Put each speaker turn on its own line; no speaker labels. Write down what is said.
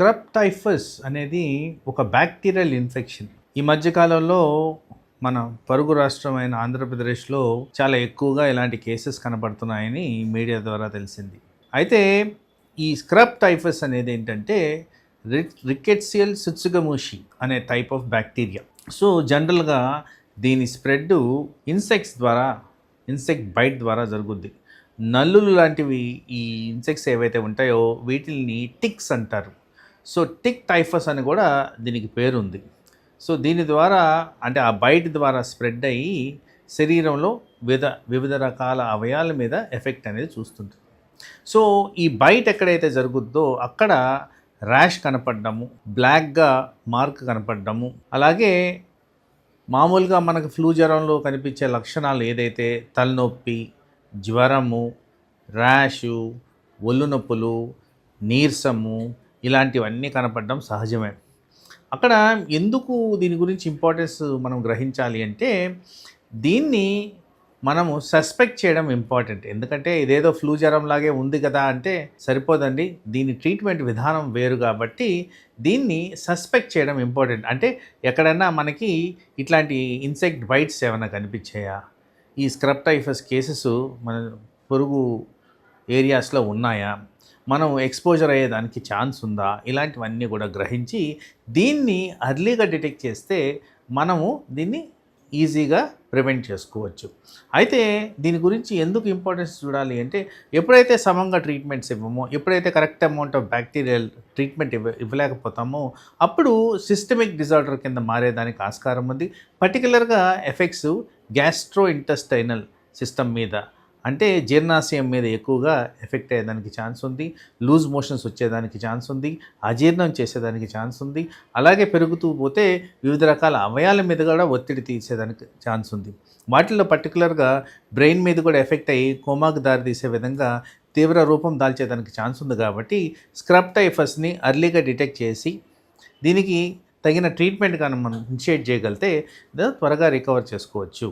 Scrub typhus అనేది ఒక bacterial infection. ఈ మధ్యకాలంలో మన పరుగు రాష్ట్రమైన ఆంధ్రప్రదేశ్లో చాలా ఎక్కువగా ఇలాంటి కేసెస్ కనబడుతున్నాయని మీడియా ద్వారా తెలిసింది. అయితే ఈ స్క్రబ్ టైఫస్ అనేది ఏంటంటే రికెట్సియల్ సుత్సుగమూషి అనే టైప్ ఆఫ్ బ్యాక్టీరియా. సో జనరల్గా దీని స్ప్రెడ్ ఇన్సెక్ట్స్ ద్వారా ఇన్సెక్ట్ బైట్ ద్వారా జరుగుద్ది. నల్లులు లాంటివి ఈ ఇన్సెక్ట్స్ ఏవైతే ఉంటాయో వీటిని టిక్స్ అంటారు. సో టిక్ టైఫస్ అని కూడా దీనికి పేరుంది. సో దీని ద్వారా అంటే ఆ బైట్ ద్వారా స్ప్రెడ్ అయ్యి శరీరంలో వివిధ వివిధ రకాల అవయాల మీద ఎఫెక్ట్ అనేది చూస్తుంది సో ఈ బైట్ ఎక్కడైతే జరుగుద్దో అక్కడ ర్యాష్ కనపడము బ్లాక్గా మార్క్ కనపడము అలాగే మామూలుగా మనకు ఫ్లూ జ్వరంలో కనిపించే లక్షణాలు ఏదైతే తలనొప్పి జ్వరము ర్యాషు ఒళ్ళు నొప్పులు నీరసము ఇలాంటివన్నీ కనపడడం సహజమే. అక్కడ ఎందుకు దీని గురించి ఇంపార్టెన్స్ మనం గ్రహించాలి అంటే దీన్ని మనము సస్పెక్ట్ చేయడం ఇంపార్టెంట్ ఎందుకంటే ఇదేదో ఫ్లూ జ్వరం లాగే ఉంది కదా అంటే సరిపోదండి. దీని ట్రీట్మెంట్ విధానం వేరు కాబట్టి దీన్ని సస్పెక్ట్ చేయడం ఇంపార్టెంట్ అంటే ఎక్కడన్నా మనకి ఇట్లాంటి ఇన్సెక్ట్ బైట్స్ ఏమైనా కనిపించాయా? ఈ స్క్రబ్ టైఫస్ కేసెస్ మన పొరుగు ఏరియాస్లో ఉన్నాయా? మనం ఎక్స్పోజర్ అయ్యేదానికి ఛాన్స్ ఉందా? ఇలాంటివన్నీ కూడా గ్రహించి దీన్ని అర్లీగా డిటెక్ట్ చేస్తే మనము దీన్ని ఈజీగా ప్రివెంట్ చేసుకోవచ్చు. అయితే దీని గురించి ఎందుకు ఇంపార్టెన్స్ చూడాలి అంటే ఎప్పుడైతే సమంగా ట్రీట్మెంట్స్ ఇవ్వమో ఎప్పుడైతే correct amount of bacterial treatment ఇవ్వ ఇవ్వలేకపోతామో అప్పుడు సిస్టమిక్ డిజార్డర్ కింద మారేదానికి ఆస్కారం ఉంది. పర్టికులర్గా ఎఫెక్ట్స్ గ్యాస్ట్రో ఇంటెస్టైనల్ సిస్టమ్ మీద అంటే జీర్ణాశయం మీద ఎక్కువగా ఎఫెక్ట్ అయ్యేదానికి ఛాన్స్ ఉంది లూజ్ మోషన్స్ వచ్చేదానికి ఛాన్స్ ఉంది అజీర్ణం చేసేదానికి ఛాన్స్ ఉంది అలాగే పెరుగుతూ పోతే వివిధ రకాల అవయాల మీద కూడా ఒత్తిడి తీసేదానికి ఛాన్స్ ఉంది. వాటిల్లో పర్టికులర్గా బ్రెయిన్ మీద కూడా ఎఫెక్ట్ అయ్యి కోమాకు దారితీసే విధంగా తీవ్ర రూపం దాల్చేదానికి ఛాన్స్ ఉంది కాబట్టి స్క్రబ్ టైఫస్ని అర్లీగా డిటెక్ట్ చేసి దీనికి తగిన ట్రీట్మెంట్ కానీ మనం ఇనిషియేట్ చేయగలిగితే త్వరగా రికవర్ చేసుకోవచ్చు.